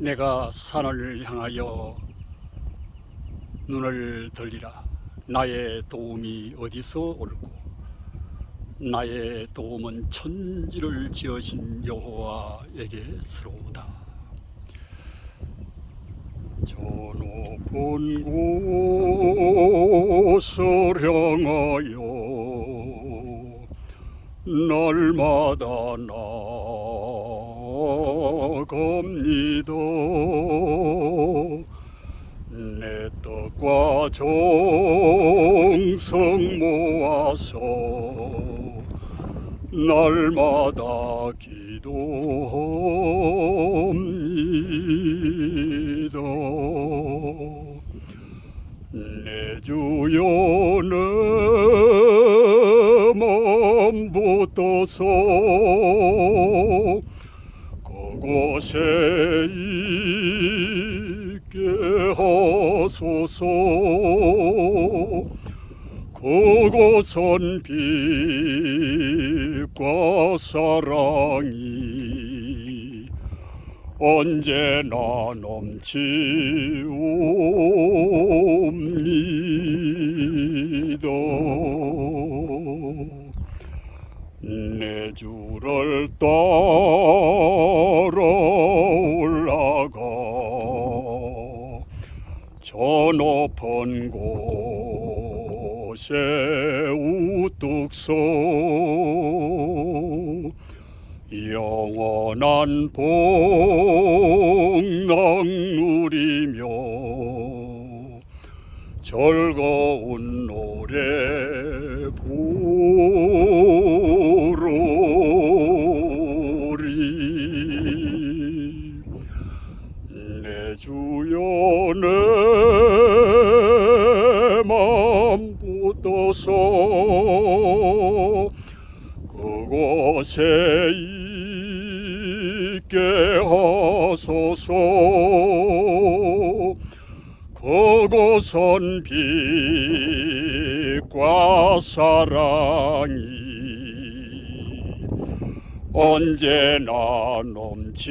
내가 산을 향하여 눈을 들리라. 나의 도움이 어디서 올고 나의 도움은 천지를 지으신 여호와에게스로우다. 저 높은 곳을 향하여 날마다 나 아갑니다. 내 떡과 정성 모아서 날마다 기도합니다. 내 주여 내맘 붙어서 그곳에 있게 하소서 그곳은 빛과 사랑이 언제나 넘치옵니다. 내 주를 따라 저 높은 곳에 우뚝 서 영원한 복낭 누리며 즐거운 노래 부르리. 내 주여 내맘 붙어서 그곳에 있게 하소서 그곳은 빛과 사랑이 언제나 넘치옵니다.